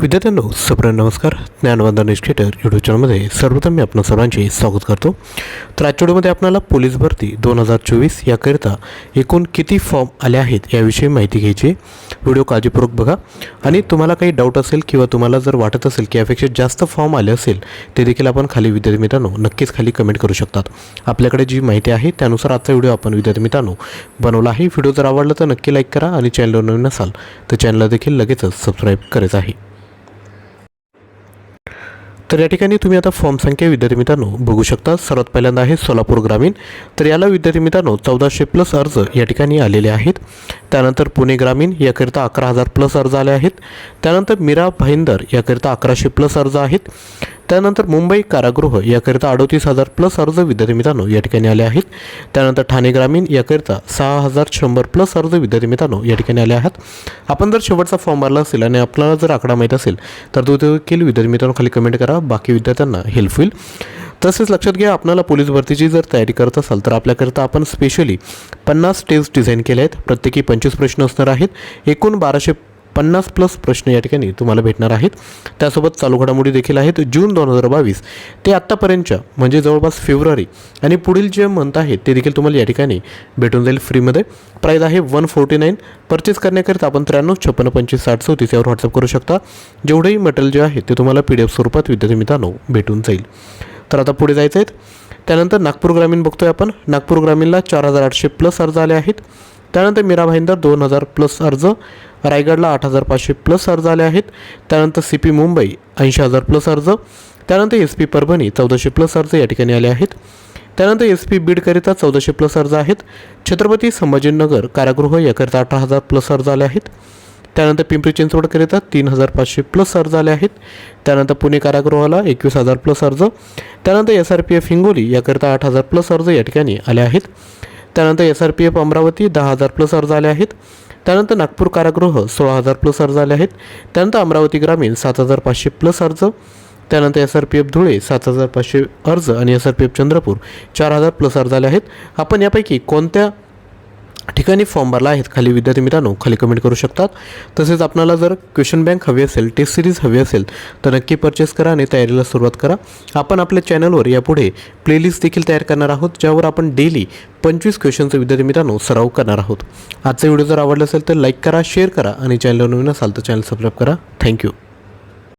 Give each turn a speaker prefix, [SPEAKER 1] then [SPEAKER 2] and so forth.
[SPEAKER 1] विद्यार्थ्यांनो सप्र नमस्कार. ज्ञानवंदन educator YouTube चॅनलमध्ये सर्वप्रथम मी आपण सर्वांचे स्वागत करतो. तर आजच्या व्हिडिओमध्ये आपल्याला पोलीस भरती दोन हजार चोवीस याकरिता एकूण किती फॉर्म आले आहेत याविषयी माहिती घ्यायची व्हिडिओ काळजीपूर्वक बघा. आणि तुम्हाला काही डाऊट असेल किंवा तुम्हाला जर वाटत असेल की यापेक्षा जास्त फॉर्म आले असेल ते देखील आपण खाली विद्यार्थी मित्रांनो नक्कीच खाली कमेंट करू शकतात. आपल्याकडे जी माहिती आहे त्यानुसार आजचा व्हिडिओ आपण विद्यार्थी मित्रांनो बनवला आहे. व्हिडिओ जर आवडला तर नक्की लाईक करा आणि चॅनलवर नवीन असाल तर चॅनलला देखील लगेचच सबस्क्राईब करायचं आहे. तर या ठिकाणी तुम्ही आता फॉर्म संख्या विद्यार्थी मित्रांनो बघू शकता. सर्वात पहिल्यांदा आहे सोलापूर ग्रामीण. तर याला विद्यार्थी मित्रांनो चौदाशे प्लस अर्ज या ठिकाणी आलेले आहेत. त्यानंतर पुणे ग्रामीण याकरिता अकरा हजार प्लस अर्ज आले आहेत. त्यानंतर मीरा भाईंदर याकरिता अकराशे प्लस अर्ज आहेत. त्यानंतर मुंबई कारागृह याकरिता अडोतीस हजार प्लस अर्ज विद्यार्थी मित्रांनो या ठिकाणी आले आहेत. त्यानंतर ठाणे ग्रामीण याकरिता सहा हजार शंभर प्लस अर्ज विद्यार्थी मित्रांनो या ठिकाणी आले आहेत. आपण जर शेवटचा फॉर्म भरला असेल आणि आपल्याला जर आकडा माहीत असेल तर तो देखील विद्यार्थी मित्रांनो खाली कमेंट करा. बाकी विद्यार्थ्यांना हेल्प होईल. तसेच लक्षात घ्या आपल्याला पोलीस भरतीची जर तयारी करत असाल तर आपल्याकरता आपण स्पेशली पन्नास टेस्ट डिझाईन केले आहेत. प्रत्येकी पंचवीस प्रश्न असणार आहेत. एकूण बाराशे पन्नास प्लस प्रश्न या ठिकाणी तुम्हाला भेटणार आहेत. त्यासोबत चालू घडामोडी देखील आहेत. जून दोन हजार बावीस ते आत्तापर्यंतच्या म्हणजे जवळपास फेब्रुवारी आणि पुढील जे मंथ आहेत ते देखील तुम्हाला या ठिकाणी भेटून जाईल फ्रीमध्ये प्राईज आहे वन फोर्टी नाईन परचेस करण्याकरिता आपण त्र्याण्णव छप्पन्न पंचवीस साठ चौतीस यावर व्हॉट्सअप करू शकता. जेवढेही मटेरियल जे आहे ते तुम्हाला पी डी एफ स्वरूपात विद्यार्थी मित्रांनो भेटून जाईल. तर आता पुढे जायचं आहेत त्यानंतर नागपूर ग्रामीण बघतोय आपण. नागपूर ग्रामीणला चार हजार आठशे प्लस अर्ज आले आहेत. त्यानंतर मीरा भाईंदर दोन हजार प्लस अर्ज. रायगडला आठ हजार पाचशे प्लस अर्ज आले आहेत. त्यानंतर सी पी मुंबई ऐंशी हजार प्लस अर्ज. त्यानंतर एस पी परभणी चौदाशे प्लस अर्ज या ठिकाणी आले आहेत. त्यानंतर एस पी बीडकरिता चौदाशे प्लस अर्ज आहेत. छत्रपती संभाजीनगर कारागृह याकरिता अठरा हजार प्लस अर्ज आले आहेत. त्यानंतर पिंपरी चिंचवडकरिता तीन हजार पाचशे प्लस अर्ज आले आहेत. त्यानंतर पुणे कारागृहाला एकवीस हजार प्लस अर्ज. त्यानंतर S R P F Hingoli याकरिता आठ हजार प्लस अर्ज या ठिकाणी आले आहेत. त्यानंतर S R P F Amravati दहा हजार प्लस अर्ज आले आहेत. त्यानंतर नागपूर कारागृह सोळा हजार प्लस अर्ज आले आहेत. त्यानंतर अमरावती ग्रामीण सात हजार पाचशे प्लस अर्ज. त्यानंतर S R P F Dhule सात हजार पाचशे अर्ज आणि S R P F Chandrapur चार हजार प्लस अर्ज आले आहेत. आपण यापैकी कोणत्या ठिकाणी फॉर्म भरला आहेत खाली विद्यार्थी मित्रांनो खाली कमेंट करू शकतात. तसेच आपल्याला जर क्वेश्चन बँक हवी असेल टेस्ट सिरीज हवी असेल तर नक्की परचेस करा आणि तयारीला सुरुवात करा. आपण आपल्या चॅनलवर यापुढे प्लेलिस्ट देखील तयार करणार आहोत ज्यावर आपण डेली पंचवीस क्वेश्चनचं विद्यार्थी मित्रांनो सराव करणार आहोत. आजचा व्हिडिओ जर आवडला असेल तर लाईक करा शेअर करा आणि चॅनलवर नवीन असाल तर चॅनल सबस्क्राईब करा. थँक्यू